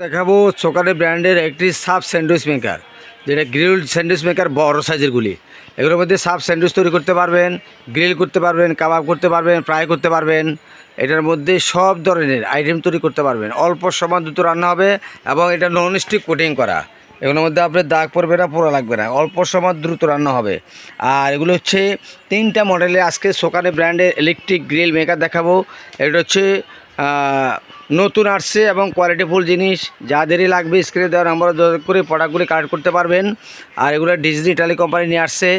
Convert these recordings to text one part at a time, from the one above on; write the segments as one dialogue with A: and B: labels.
A: দেখাবো সোকারে ব্র্যান্ডের একটি সাব স্যান্ডউইচ মেকার, যেটা গ্রিল স্যান্ডউইচ মেকার বড় সাইজেরগুলি এগুলোর মধ্যে সাব স্যান্ডউইচ তৈরি করতে পারবেন, গ্রিল করতে পারবেন, কাবাব করতে পারবেন, ফ্রাই করতে পারবেন। এটার মধ্যে সব ধরনের আইটেম তৈরি করতে পারবেন। অল্প সময় দ্রুত রান্না হবে এবং এটা নন স্টিক কোটিং করা। এগুলোর মধ্যে আপনার দাগ পড়বে না, পোড়া লাগবে না, অল্প সময় দ্রুত রান্না হবে। আর এগুলো হচ্ছে তিনটা মডেলে আজকে সোকানে ব্র্যান্ডের ইলেকট্রিক গ্রিল মেকার দেখাবো। এটা হচ্ছে নতুন আসছে এবং কোয়ালিটিফুল জিনিস। যাদেরই লাগবে স্ক্রিনে দেওয়ার নাম্বার যোগাযোগ করে প্রোডাক্টগুলি কালেক্ট করতে পারবেন। আর এগুলো ডিজনি ইটালি কোম্পানি নিয়ে আসছে।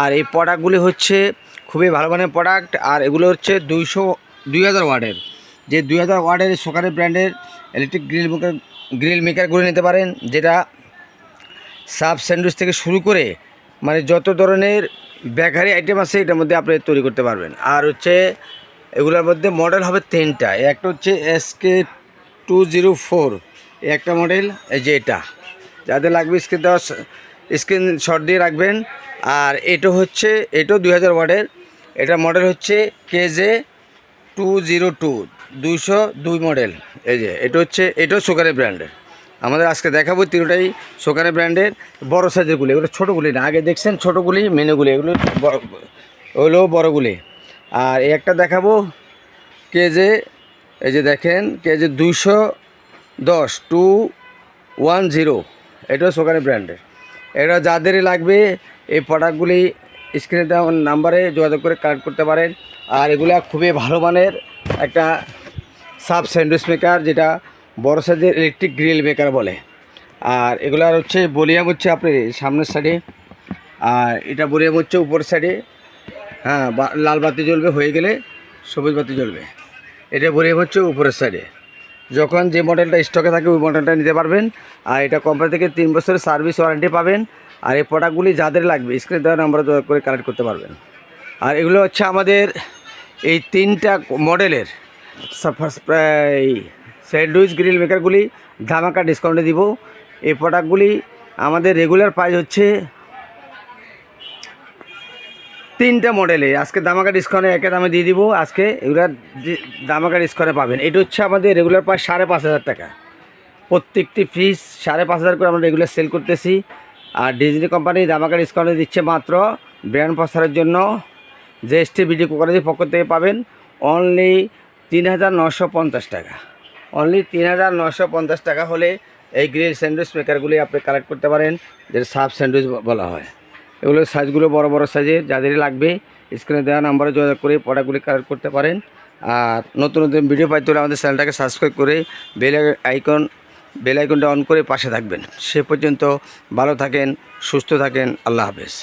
A: আর এই প্রোডাক্টগুলি হচ্ছে খুবই ভালো মানের প্রোডাক্ট আর এগুলো হচ্ছে দুইশো, দুই হাজার ওয়ার্ডের যে দুই হাজার ওয়ার্ডের সোকারি ব্র্যান্ডের ইলেকট্রিক গ্রিল মেকার গ্রিল মেকারগুলি নিতে পারেন। যেটা সাব স্যান্ডউইচ থেকে শুরু করে মানে যত ধরনের বেকারি আইটেম আছে, এটার মধ্যে আপনি তৈরি করতে পারবেন। আর হচ্ছে এগুলোর মধ্যে মডেল হবে তিনটা। একটা হচ্ছে এসকে টু জিরো ফোর একটা মডেল এই যে এটা। যাদের লাগবে স্ক্রিন দেওয়া স্ক্রিন শট দিয়ে রাখবেন। আর এটা হচ্ছে, এটাও দুই হাজার ওয়ার্ডের এটা মডেল হচ্ছে কেজে টু জিরো টু দুইশো দুই মডেল এই যে, এটা হচ্ছে, এটাও সুগারের ব্র্যান্ডের আমাদের আজকে দেখাবো তিনটাই সোকানে ব্র্যান্ডের বড় সাইজেরগুলি এগুলো ছোটোগুলি না, আগে দেখছেন ছোটোগুলি মেনুগুলি এগুলো বড় ওগুলো বড়গুলি আর এই একটা দেখাবো কেজে, এই যে দেখেন, কেজে দুইশো দশ টু ওয়ান জিরো এটা সোকানে ব্র্যান্ডের। এটা যাদেরই লাগবে, এই প্রোডাক্টগুলি স্ক্রিনে দেওয়া নাম্বারে যোগাযোগ করে কালেক্ট করতে পারেন। আর এগুলা খুবই ভালো মানের একটা সাব স্যান্ডউইচ মেকার যেটা বড় সাইজের ইলেকট্রিক গ্রিল মেকার বলে। আর এগুলার হচ্ছে বলিয়াম হচ্ছে আপনার সামনের সাইডে আর এটা বলিয়াম হচ্ছে উপরের সাইডে হ্যাঁ লাল বাতি জ্বলবে, হয়ে গেলে সবুজ বাতি জ্বলবে। এটা বলিয়াম হচ্ছে উপরের সাইডে যখন যে মডেলটা স্টকে থাকে, ওই মডেলটা নিতে পারবেন। আর এটা কোম্পানি থেকে তিন বছরের সার্ভিস ওয়ারেন্টি পাবেন। আর এই প্রোডাক্টগুলি যাদের লাগবে স্ক্রিনে দেওয়া নাম্বার করে কালেক্ট করতে পারবেন। আর এগুলো হচ্ছে আমাদের এই তিনটা মডেলের প্রায় স্যান্ডউইচ গ্রিল মেকারগুলি ধামাকা ডিসকাউন্টে দিব। এই প্রোডাক্টগুলি আমাদের রেগুলার প্রাইস হচ্ছে তিনটা মডেলে। আজকে দামাকা ডিসকাউন্টে একে দামে দিয়ে দিব। আজকে এগুলার যে দামাকা ডিসকাউন্টে পাবেন। এটা হচ্ছে আমাদের রেগুলার প্রায় সাড়ে পাঁচ হাজার টাকা। প্রত্যেকটি ফিস সাড়ে পাঁচ হাজার করে আমরা রেগুলার সেল করতেছি। আর ডিজনি কোম্পানি দামাকা ডিসকাউন্টে দিচ্ছে মাত্র ব্র্যান্ড প্রসারের জন্য। যে এস টি বিডি কোকারেজের পক্ষ থেকে পাবেন অনলি তিন হাজার নশো পঞ্চাশ টাকা। অনলি তিন হাজার নশো পঞ্চাশ টাকা হলে এই গ্রিল স্যান্ডউইচ মেকারগুলি আপনি কালেক্ট করতে পারেন। যেটা সাব স্যান্ডউইচ বলা হয়। এগুলো সাইজগুলো বড় বড় সাইজের, যাদেরই লাগবে স্ক্রিনে দেওয়া নাম্বারে যোগাযোগ করে প্রোডাক্টগুলি কালেক্ট করতে পারেন। আর নতুন নতুন ভিডিও পাইতে হলে আমাদের চ্যানেলটাকে সাবস্ক্রাইব করে বেল আইকন বেল আইকনটা অন করে পাশে থাকবেন। সে পর্যন্ত ভালো থাকেন, সুস্থ থাকেন, আল্লাহ হাফেজ।